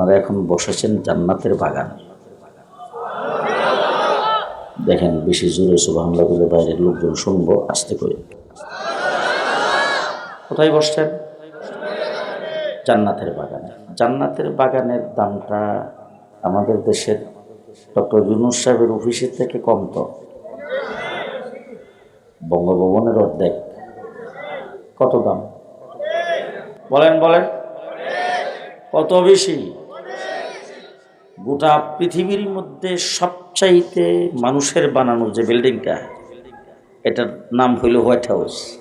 আপনারা এখন বসেছেন জান্নাতের বাগানে। দেখেন, বেশি জোরে সুবাংলা বলে বাইরের লোকজন শুনব, আসতে করে। কোথায় বসছেন? জান্নাতের বাগানে। জান্নাতের বাগানের দামটা আমাদের দেশের ডক্টর ইউনুস সাহেবের অফিসের থেকে কম তো। বঙ্গভবনের অর্ধেক। কত দাম? বলেন বলেন। কত বেশি? গোটা পৃথিবীর মধ্যে সবচাইতে মানুষের বানানো যে বিল্ডিংটা, এটার নাম হইল হোয়াইট হাউস।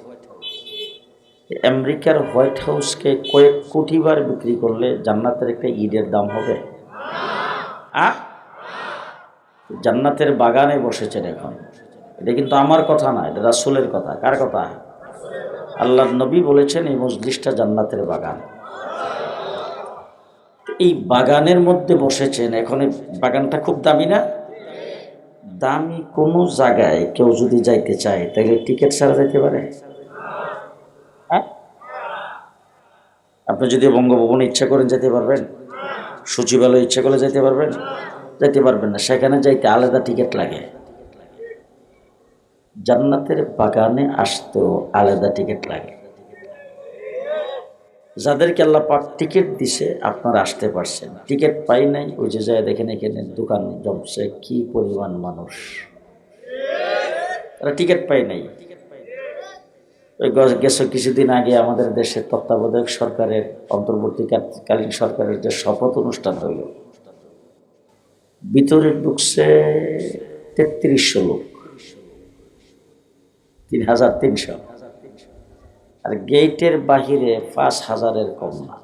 আমেরিকার হোয়াইট হাউসকে কয়েক কোটি বার বিক্রি করলে জান্নাতের একটা ঈদের দাম হবে। আ? জান্নাতের বাগানে বসেছেন এখন। এটা কিন্তু আমার কথা না, এটা রাসুলের কথা। কার কথা? আল্লাহ নবী বলেছেন, এই মজলিসটা জান্নাতের বাগান। এই বাগানের মধ্যে বসেছেন, এখন বাগানটা খুব দামি না? দামি কোনো জায়গায় কেউ যদি যাইতে চায় তাহলে টিকিট ছাড়া যাইতে পারে? হ্যাঁ? আপনি যদি বঙ্গভবনে ইচ্ছা করেন যেতে পারবেন, সচিবালয় ইচ্ছা করলে যেতে পারবেন যেতে পারবেন না, সেখানে যাইতে আলাদা টিকিট লাগে। জান্নাতের বাগানে আসতেও আলাদা টিকিট লাগে। যাদেরকে আল্লাহ পাক টিকিট দিছে, আপনারা আসতে পারছেন। টিকিট পাই নাই, ওই যে যায় দেখেন এখানে দোকান জমছে কি পরিমাণ মানুষ। তারা টিকিট পাই নাই। ওই গেছো কিছুদিন আগে আমাদের দেশের তত্ত্বাবধায়ক সরকারের, অন্তর্বর্তীকালীন সরকারের যে শপথ অনুষ্ঠান হইল। ভিতরে ঢুকছে তেত্রিশশো লোক। তিন হাজার তিনশো। আর গেটের বাহিরে পাঁচ হাজারের কম না।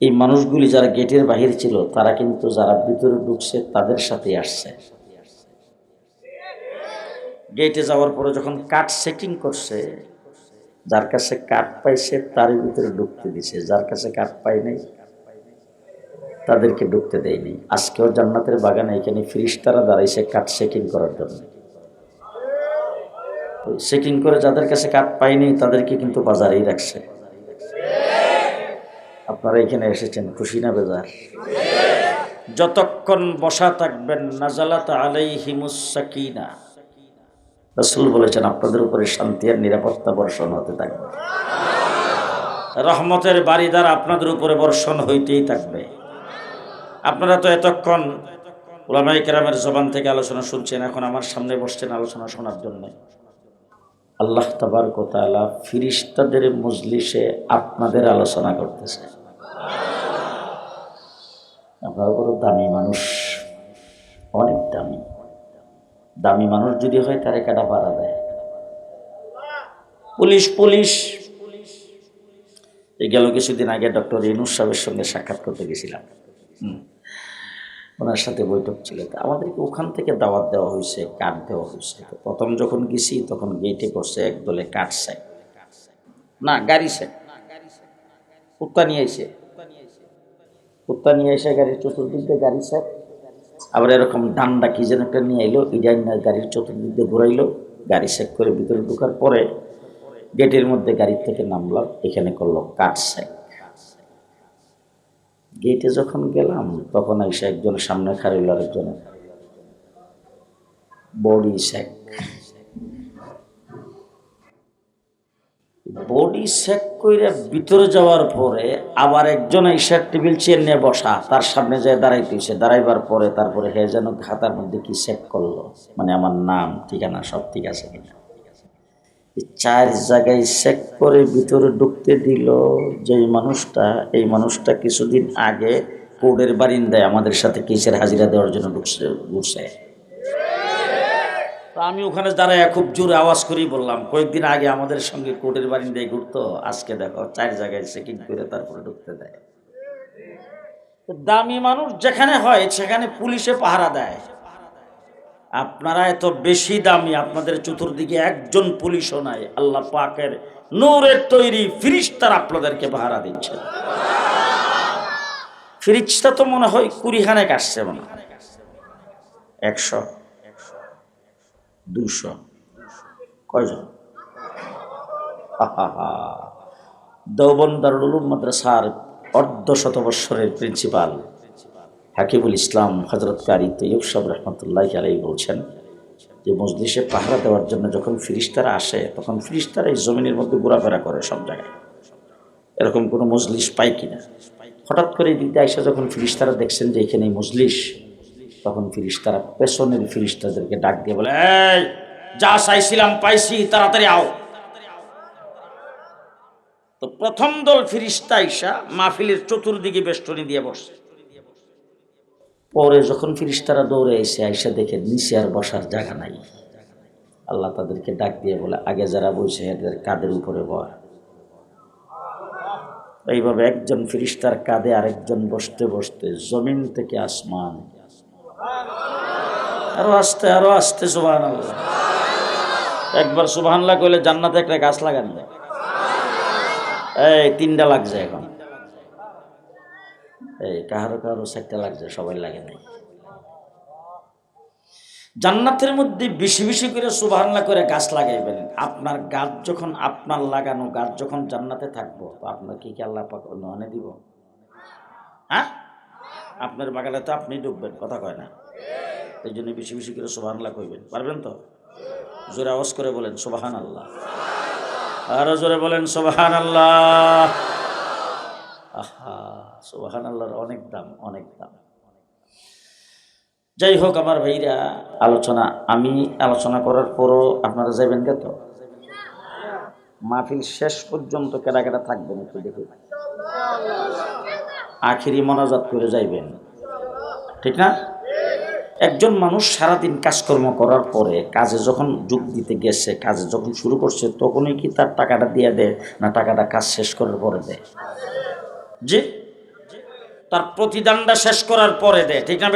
এই মানুষগুলি যারা গেটের বাহির ছিল, তারা কিন্তু যারা ভিতরে ঢুকছে, তাদের সাথে আসছে। গেটে যাওয়ার পরে যখন কাঠ চেকিং করছে, যার কাছে কাঠ পাইছে তার ভিতরে ঢুকতে দিছে। যার কাছে কাঠ পাই নাই, তাদেরকে ঢুকতে দেয়নি। আজকেও জান্নাতের বাগানে এখানে ফিরিস্তারা দাঁড়াইছে কাঠ চেকিং করার জন্য। চেকিং করে যাদের কাছে কাঠ পাইনি, তাদেরকে কিন্তু বাজারেই রাখছে। আপনারা এখানে এসেছেন, খুশি না বেজার? যতক্ষণ বসা থাকবেন, নাজালাত আলাই হিমুসাকিনা রসুল বলেছেন, আপনাদের উপরে শান্তি আর নিরাপত্তা বর্ষণ হতে থাকবে। রহমতের বাড়িদার আপনাদের উপরে বর্ষণ হইতেই থাকবে। আপনারা তো এতক্ষণ ওলামাই কেরামের জবান থেকে আলোচনা শুনছেন, এখন আমার সামনে বসছেন আলোচনা শোনার জন্য। আল্লাহ তাবারকতালা ফিরিস্তাদের মজলিসে আপনাদের আলোচনা করতেছে। আপনারা বড় দামি মানুষ, অনেক দামি। দামি মানুষ যদি হয় তারে কাটা পাড়া দেয় পুলিশ পুলিশ। এই গেল কিছুদিন আগে ডক্টর ইনুস সাহেবের সঙ্গে সাক্ষাৎ করতে গেছিলাম। হুম। ওনার সাথে বৈঠক ছিল। তা আমাদেরকে ওখান থেকে দাওয়াত দেওয়া হয়েছে, কাঠ দেওয়া হয়েছে। প্রথম যখন গেছি, তখন গেটে করছে এক দলে কাঠ স্যাক না, গাড়ি স্যাক কুত্তা নিয়ে এসে। কুত্তা নিয়ে এসে গাড়ির চতুর্দিক দিয়ে গাড়ি স্যাক আবার এরকম ডান্ডা কি যেন একটা নিয়ে এলো ইডাইন গাড়ির চতুর্দিক দিয়ে ঘুরাইলো, গাড়ি স্যাক করে ভিতরে ঢোকার পরে গেটের মধ্যে গাড়ির থেকে নামলাম, এখানে করল কাঠ স্যাক গেটে যখন গেলাম, তখন এসে একজন সামনে খারিল আরেকজন। বডি শেক বডি স্যাক কইরা ভিতরে যাওয়ার পরে আবার একজন এসে টেবিল চেয়ার নিয়ে বসা, তার সামনে যায় দাঁড়াইতেছে দাঁড়াইবার পরে তারপরে হে যেন খাতার মধ্যে কি চেক করল মানে আমার নাম, ঠিকানা সব ঠিক আছে কিনা। চার জায়গায় চেক করে ভিতরে ঢুকতে দিল যে মানুষটা। এই মানুষটা কিছুদিন আগে কোর্টের বারিন্দায় আমাদের সাথে কেসের হাজিরা দেওয়ার জন্য ঢুকছে, ঘুরছে। আমি ওখানে দাঁড়ায় খুব জোরে আওয়াজ করেই বললাম, কয়েকদিন আগে আমাদের সঙ্গে কোর্টের বারিন্দায় ঘুরতো, আজকে দেখো চার জায়গায় চেকিং করে তারপরে ঢুকতে দেয়। দামি মানুষ যেখানে হয় সেখানে পুলিশে পাহারা দেয়। আপনারা এত বেশি দামি, আপনাদের চতুর্দিকে একজন পুলিশও নাই। আল্লাহ পাকের নূরের তৈরি ফিরিস্তার আপনাদেরকে ভাড়া দিচ্ছে ফিরিস্তা তো মনে হয় কুড়িখানেক আসছে মনে হয়। একশো, দুশো, কয়জন? দৌবন দারুল মাদ্রাসার অর্ধ শতবৎসরের প্রিন্সিপাল। হাকিবুল ইসলাম হজরত কারি তৈয়ব সাহ রহমতুল্লাহ আলাই বলছেন যে মজলিসে পাহারা দেওয়ার জন্য যখন ফিরিস্তারা আসে, তখন ফিরিস্তারা এই জমিনের মধ্যে ঘোরাফেরা করে সব জায়গায়। এরকম কোনো মজলিস পাই কিনা? হঠাৎ করে দিতে আইসা যখন ফিরিস্তারা দেখছেন যে এখানে মজলিস, তখন ফিরিস্তারা পেছনের ফিরিস্তাদেরকে ডাক দিয়ে বলে যা চাইছিলাম পাইছি, তাড়াতাড়ি আও। তো প্রথম দল ফিরিস্তা আইসা মাহফিলের চতুর্দিকে বেষ্টনী দিয়ে বসে পরে যখন ফিরিস্তারা দৌড়ে এসে আইসা দেখে নিচে আর বসার জায়গা নাই। আল্লাহ তাদেরকে ডাক দিয়ে বলে, আগে যারা বসে এদের কাদের উপরে বয়? এইভাবে একজন ফিরিস্তার কাঁধে আরেকজন বসতে বসতে জমিন থেকে আসমান। আরও আসতে আরও আসতে সুবাহান একবার সুবাহান্লা করলে জান্নাতে একটা গাছ লাগান এই, তিনটা লাগছে এখন। এই কাহারো কাহারো চারটা লাগছে, সবাই লাগে নাই। জান্নাতের মধ্যে বেশি বেশি করে সুবাহান্লা করে গাছ লাগাইবেন। আপনার গাছ যখন আপনার লাগানো গাছ যখন জান্নাতে থাকব, তো আপনার কি কি আল্লাহ পাক দিব? হ্যাঁ? আপনার বাগানে তো আপনি ডুববেন, কথা কয় না। এই জন্য বেশি বেশি করে সুবাহান্লা করবেন পারবেন তো? জোরে আওয়াজ করে বলেন সুবাহান আল্লাহ আরও জোরে বলেন সুবাহান আল্লাহ আহা সুবাহান আল্লাহর অনেক দাম অনেক দাম। যাই হোক আমার ভাইরা, আলোচনা, আমি আলোচনা করার পরও আপনারা যাবেন কে তো? মাহফিল শেষ পর্যন্ত কেডা কেডা থাকবেন একটু দেখে। আখিরি মনাজাত করে যাইবেন। ঠিক না? একজন মানুষ সারাদিন কাজকর্ম করার পরে কাজে যখন যোগ দিতে গেছে, কাজে যখন শুরু করছে, তখনই কি তার টাকাটা দিয়ে দেয় না টাকাটা কাজ শেষ করার পরে দেয়? জি? তার প্রতিদানটা শেষ করার পরে দেয় ঠিক না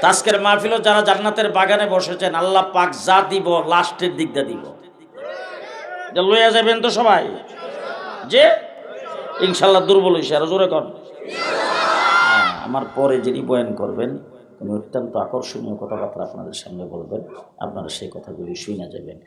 তা আজকের মাহফিলও যারা জান্নাতের বাগানে বসেছেন আল্লাহ পাক যা দিব লাস্টের দিকটা দিব। যে লইয়া যাবেন তো সবাই? যে? ইনশাল্লাহ দুর্বল হয়েছে আরও জোরে কর হ্যাঁ, আমার পরে যিনি বয়ান করবেন উনি অত্যন্ত আকর্ষণীয় কথাবার্তা আপনাদের সামনে বলবেন আপনারা সেই কথাগুলি শুনে যাবেন।